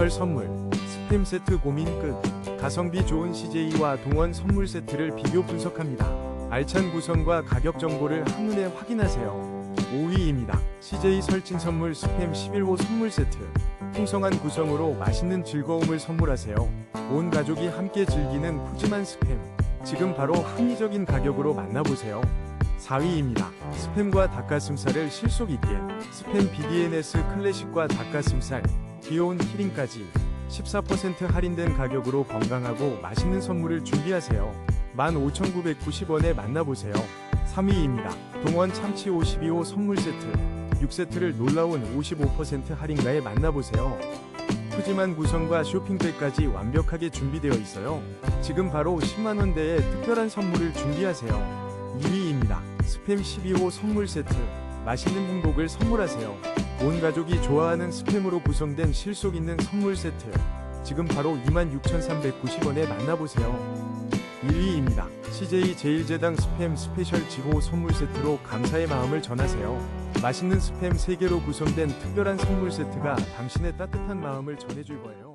설 선물 스팸 세트 고민 끝 가성비 좋은 CJ와 동원 선물 세트를 비교 분석합니다. 알찬 구성과 가격 정보를 한눈에 확인하세요. 5위입니다. CJ 설친 선물 스팸 11호 선물 세트 풍성한 구성으로 맛있는 즐거움을 선물하세요. 온 가족이 함께 즐기는 푸짐한 스팸 지금 바로 합리적인 가격으로 만나보세요. 4위입니다. 스팸과 닭가슴살을 실속 있게 스팸 BDNS 클래식과 닭가슴살 귀여운 키링까지 14% 할인된 가격으로 건강하고 맛있는 선물을 준비하세요. 15,990원에 만나보세요. 3위입니다. 동원 참치 52호 선물 세트 6세트를 놀라운 55% 할인가에 만나보세요. 푸짐한 구성과 쇼핑백까지 완벽하게 준비되어 있어요. 지금 바로 10만원대의 특별한 선물을 준비하세요. 2위입니다. 스팸 12호 선물 세트. 맛있는 행복을 선물하세요. 온 가족이 좋아하는 스팸으로 구성된 실속 있는 선물 세트. 지금 바로 26,390원에 만나보세요. 1위입니다. CJ 제일제당 스팸 스페셜 지호 선물 세트로 감사의 마음을 전하세요. 맛있는 스팸 3개로 구성된 특별한 선물 세트가 당신의 따뜻한 마음을 전해줄 거예요.